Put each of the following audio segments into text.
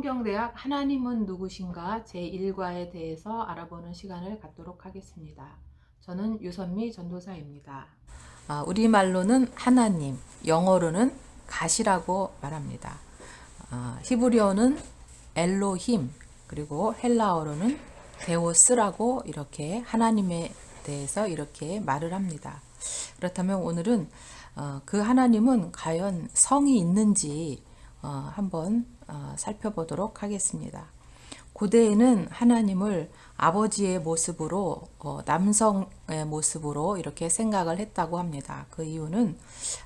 성경대학 하나님은 누구신가 제1과에 대해서 알아보는 시간을 갖도록 하겠습니다. 저는 유선미 전도사입니다. 아, 우리말로는 하나님, 영어로는 가시라고 말합니다. 아, 히브리어는 엘로힘, 그리고 헬라어로는 데오스라고 이렇게 하나님에 대해서 이렇게 말을 합니다. 그렇다면 오늘은 어, 그 하나님은 과연 성이 있는지 어, 한번 어, 살펴보도록 하겠습니다. 고대에는 하나님을 아버지의 모습으로 어, 남성의 모습으로 이렇게 생각을 했다고 합니다. 그 이유는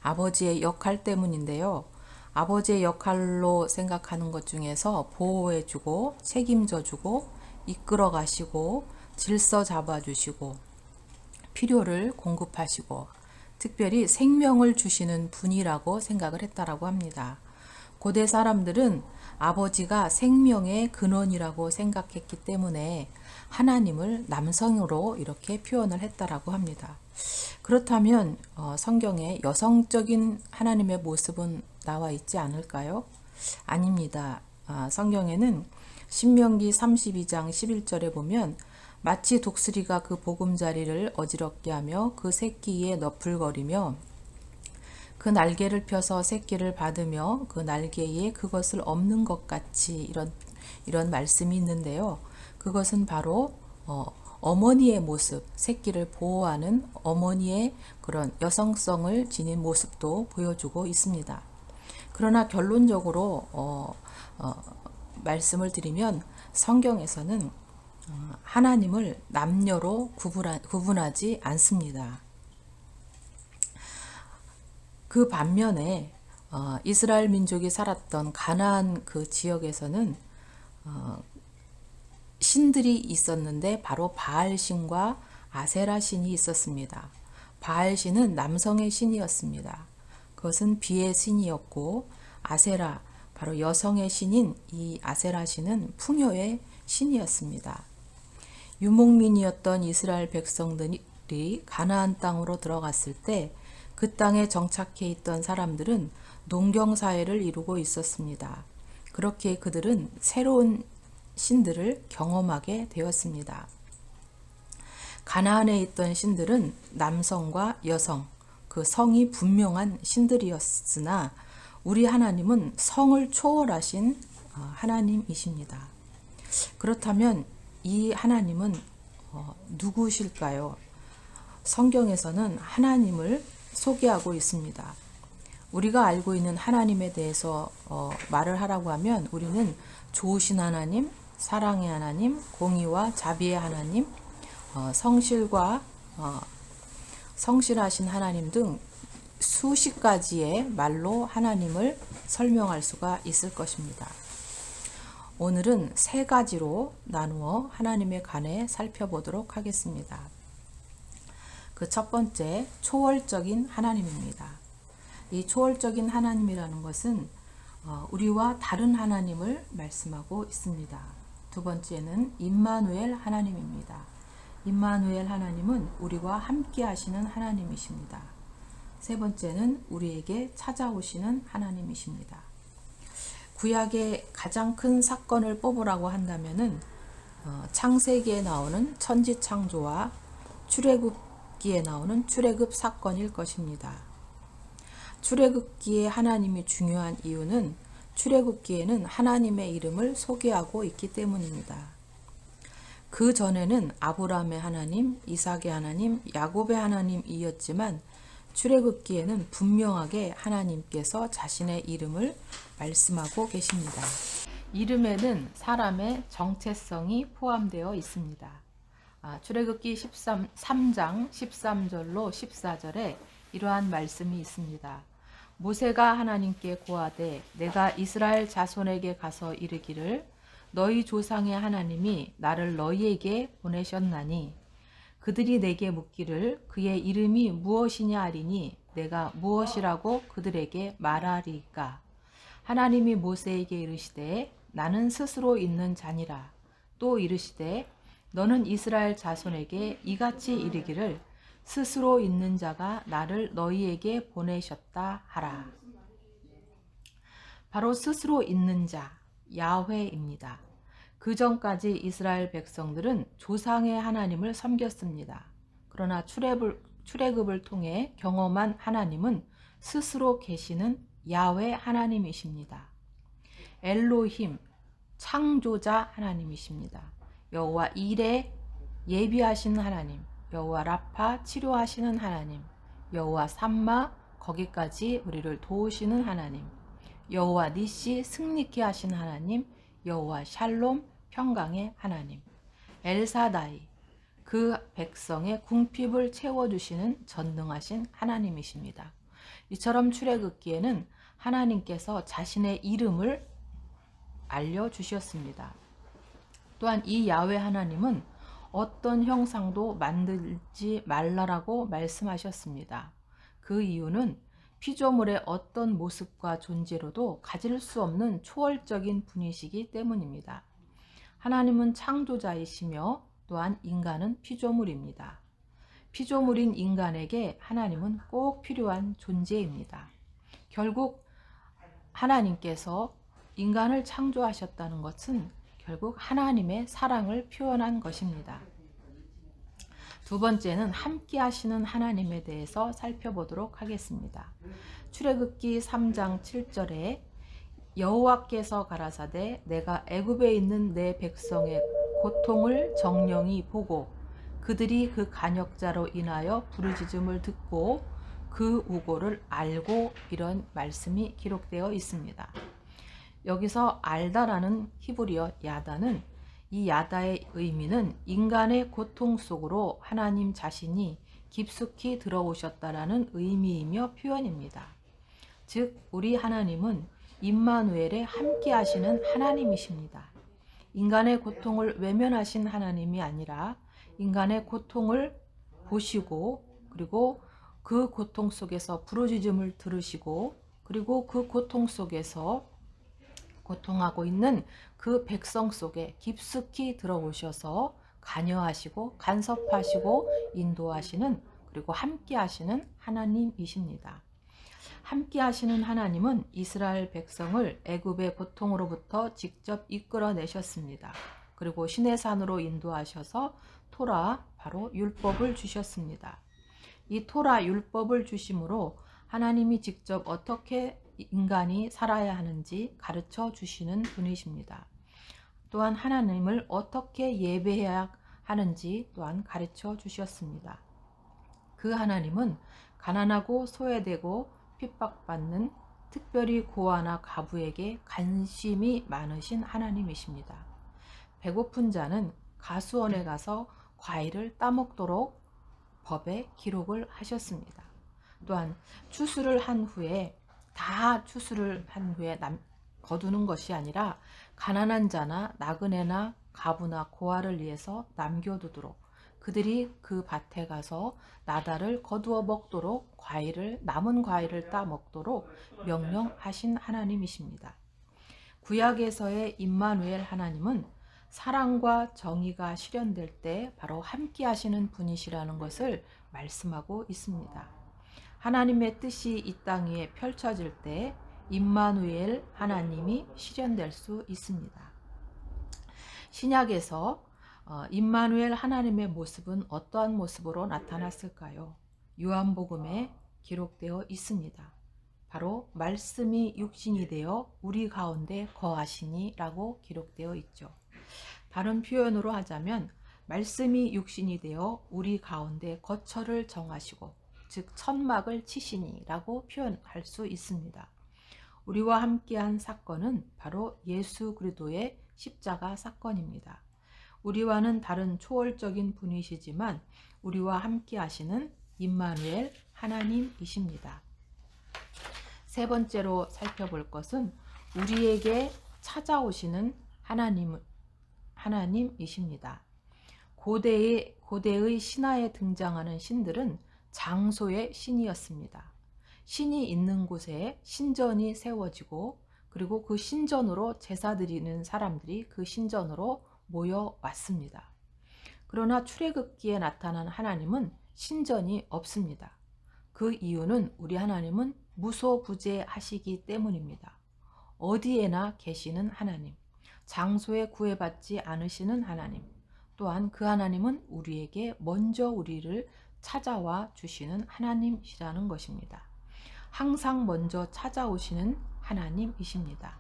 아버지의 역할 때문인데요. 아버지의 역할로 생각하는 것 중에서 보호해주고 책임져주고 이끌어 가시고 질서 잡아주시고 필요를 공급하시고 특별히 생명을 주시는 분이라고 생각을 했다라고 합니다. 고대 사람들은 아버지가 생명의 근원이라고 생각했기 때문에 하나님을 남성으로 이렇게 표현을 했다라고 합니다. 그렇다면 어, 성경에 여성적인 하나님의 모습은 나와 있지 않을까요? 아닙니다. 아, 성경에는 신명기 32장 11절에 보면 마치 독수리가 그 보금자리를 어지럽게 하며 그 새끼에 너풀거리며 그 날개를 펴서 새끼를 받으며 그 날개에 그것을 없는 것 같이 이런 이런 말씀이 있는데요. 그것은 바로 어, 어머니의 모습, 새끼를 보호하는 어머니의 그런 여성성을 지닌 모습도 보여주고 있습니다. 그러나 결론적으로 어, 어, 말씀을 드리면 성경에서는 어, 하나님을 남녀로 구분하, 구분하지 않습니다. 그 반면에 어, 이스라엘 민족이 살았던 가나안 그 지역에서는 어, 신들이 있었는데 바로 바알 신과 아세라 신이 있었습니다. 바알 신은 남성의 신이었습니다. 그것은 비의 신이었고 아세라 바로 여성의 신인 이 아세라 신은 풍요의 신이었습니다. 유목민이었던 이스라엘 백성들이 가나안 땅으로 들어갔을 때 그 땅에 정착해 있던 사람들은 농경 사회를 이루고 있었습니다. 그렇게 그들은 새로운 신들을 경험하게 되었습니다. 가나안에 있던 신들은 남성과 여성, 그 성이 분명한 신들이었으나 우리 하나님은 성을 초월하신 어, 하나님이십니다. 그렇다면 이 하나님은 어, 누구실까요? 성경에서는 하나님을 소개하고 있습니다. 우리가 알고 있는 하나님에 대해서 어, 말을 하라고 하면 우리는 좋으신 하나님, 사랑의 하나님, 공의와 자비의 하나님, 어, 성실과 어, 성실하신 하나님 등 수십 가지의 말로 하나님을 설명할 수가 있을 것입니다. 오늘은 세 가지로 나누어 하나님에 관해 살펴보도록 하겠습니다. 그 첫 번째, 초월적인 하나님입니다. 이 초월적인 하나님이라는 것은 어, 우리와 다른 하나님을 말씀하고 있습니다. 두 번째는 임마누엘 하나님입니다. 임마누엘 하나님은 우리와 함께 하시는 하나님이십니다. 세 번째는 우리에게 찾아오시는 하나님이십니다. 구약의 가장 큰 사건을 뽑으라고 한다면은 어, 창세기에 나오는 천지 창조와 출애굽 기에 나오는 출애굽 사건일 것입니다. 출애굽기에 하나님이 중요한 이유는 출애굽기에는 하나님의 이름을 소개하고 있기 때문입니다. 그 전에는 아브라함의 하나님, 이삭의 하나님, 야곱의 하나님이었지만 출애굽기에는 분명하게 하나님께서 자신의 이름을 말씀하고 계십니다. 이름에는 사람의 정체성이 포함되어 있습니다. 아, 출애굽기 13, 3장 13절로 14절에 이러한 말씀이 있습니다. 모세가 하나님께 고하되 내가 이스라엘 자손에게 가서 이르기를 너희 조상의 하나님이 나를 너희에게 보내셨나니 그들이 내게 묻기를 그의 이름이 무엇이냐 하리니 내가 무엇이라고 그들에게 말하리까 하나님이 모세에게 이르시되 나는 스스로 있는 자니라 또 이르시되 너는 이스라엘 자손에게 이같이 이르기를 스스로 있는 자가 나를 너희에게 보내셨다 하라. 바로 스스로 있는 자, 야훼입니다. 그 전까지 이스라엘 백성들은 조상의 하나님을 섬겼습니다. 그러나 출애굽을, 통해 경험한 하나님은 스스로 계시는 야훼 하나님이십니다. 엘로힘 창조자 하나님이십니다. 여호와 일에 예비하신 하나님, 여호와 라파 치료하시는 하나님, 여호와 삼마 거기까지 우리를 도우시는 하나님, 여호와 니시 승리케 하신 하나님, 여호와 샬롬 평강의 하나님, 엘사다이 그 백성의 궁핍을 채워주시는 전능하신 하나님이십니다. 이처럼 출애굽기에는 하나님께서 자신의 이름을 알려주셨습니다. 또한 이 야외 하나님은 어떤 형상도 만들지 말라라고 말씀하셨습니다. 그 이유는 피조물의 어떤 모습과 존재로도 가질 수 없는 초월적인 분이시기 때문입니다. 하나님은 창조자이시며 또한 인간은 피조물입니다. 피조물인 인간에게 하나님은 꼭 필요한 존재입니다. 결국 하나님께서 인간을 창조하셨다는 것은 결국 하나님의 사랑을 표현한 것입니다. 두 번째는 함께 하시는 하나님에 대해서 살펴보도록 하겠습니다. 출애굽기 3장 7절에 여호와께서 가라사대 내가 애굽에 있는 내 백성의 고통을 정령이 보고 그들이 그 간역자로 인하여 부르짖음을 듣고 그 우고를 알고 이런 말씀이 기록되어 있습니다. 여기서 알다라는 히브리어 야다는 이 야다의 의미는 인간의 고통 속으로 하나님 자신이 깊숙이 들어오셨다라는 의미이며 표현입니다. 즉 우리 하나님은 임마누엘에 함께 하시는 하나님이십니다. 인간의 고통을 외면하신 하나님이 아니라 인간의 고통을 보시고 그리고 그 고통 속에서 부르짖음을 들으시고 그리고 그 고통 속에서 고통하고 있는 그 백성 속에 깊숙이 들어오셔서 관여하시고 간섭하시고 인도하시는 그리고 함께 하시는 하나님이십니다. 함께 하시는 하나님은 이스라엘 백성을 애굽의 고통으로부터 직접 이끌어내셨습니다. 그리고 신의 산으로 인도하셔서 토라 바로 율법을 주셨습니다. 이 토라 율법을 주심으로 하나님이 직접 어떻게 인간이 살아야 하는지 가르쳐 주시는 분이십니다. 또한 하나님을 어떻게 예배해야 하는지 또한 가르쳐 주셨습니다. 그 하나님은 가난하고 소외되고 핍박받는 특별히 고아나 가부에게 관심이 많으신 하나님이십니다. 배고픈 자는 가수원에 가서 과일을 따먹도록 법에 기록을 하셨습니다. 또한 추수를 한 후에 다 추수를 한 후에 남, 거두는 것이 아니라 가난한 자나 나그네나 가부나 고아를 위해서 남겨두도록 그들이 그 밭에 가서 나다를 거두어 먹도록 과일을 남은 과일을 따 먹도록 명령하신 하나님이십니다. 구약에서의 임마누엘 하나님은 사랑과 정의가 실현될 때 바로 함께 하시는 분이시라는 것을 말씀하고 있습니다. 하나님의 뜻이 이 땅 위에 펼쳐질 때 임마누엘 하나님이 실현될 수 있습니다. 신약에서 어, 임마누엘 하나님의 모습은 어떠한 모습으로 나타났을까요? 요한복음에 기록되어 있습니다. 바로 말씀이 육신이 되어 우리 가운데 거하시니라고 기록되어 있죠. 다른 표현으로 하자면 말씀이 육신이 되어 우리 가운데 거처를 정하시고 즉 천막을 치시니라고 표현할 수 있습니다. 우리와 함께한 사건은 바로 예수 그리스도의 십자가 사건입니다. 우리와는 다른 초월적인 분이시지만 우리와 함께 하시는 임마누엘 하나님이십니다. 세 번째로 살펴볼 것은 우리에게 찾아오시는 하나님 하나님이십니다. 고대의 고대의 신화에 등장하는 신들은 장소의 신이었습니다. 신이 있는 곳에 신전이 세워지고 그리고 그 신전으로 제사 드리는 사람들이 그 신전으로 모여 왔습니다. 그러나 출애굽기에 나타난 하나님은 신전이 없습니다. 그 이유는 우리 하나님은 무소부재하시기 때문입니다. 어디에나 계시는 하나님, 장소에 구애받지 않으시는 하나님. 또한 그 하나님은 우리에게 먼저 우리를 찾아와 주시는 하나님이시라는 것입니다. 항상 먼저 찾아오시는 하나님이십니다.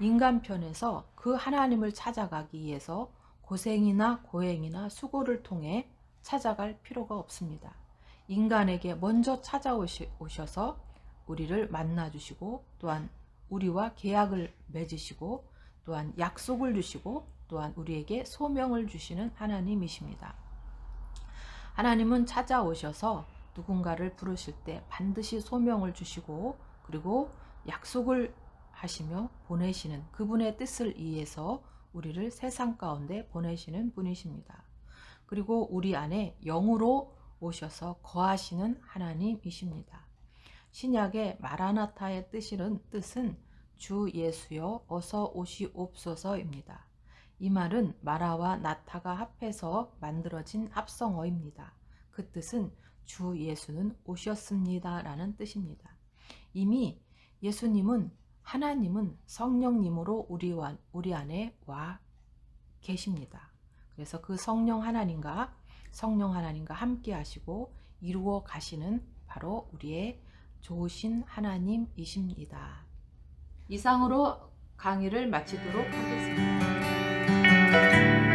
인간 편에서 그 하나님을 찾아가기 위해서 고생이나 고행이나 수고를 통해 찾아갈 필요가 없습니다. 인간에게 먼저 찾아오셔서 우리를 만나주시고 또한 우리와 계약을 맺으시고 또한 약속을 주시고 또한 우리에게 소명을 주시는 하나님이십니다. 하나님은 찾아오셔서 누군가를 부르실 때 반드시 소명을 주시고 그리고 약속을 하시며 보내시는 그분의 뜻을 이해해서 우리를 세상 가운데 보내시는 분이십니다. 그리고 우리 안에 영으로 오셔서 거하시는 하나님이십니다. 신약의 마라나타의 뜻은, 뜻은 주 예수여 어서 오시옵소서입니다. 이 말은 마라와 나타가 합해서 만들어진 합성어입니다. 그 뜻은 주 예수는 오셨습니다. 라는 뜻입니다. 이미 예수님은 하나님은 성령님으로 우리 와, 우리 안에 와 계십니다. 그래서 그 성령 하나님과 성령 하나님과 함께 하시고 이루어 가시는 바로 우리의 좋으신 하나님이십니다. 이상으로 강의를 마치도록 하겠습니다. Bye.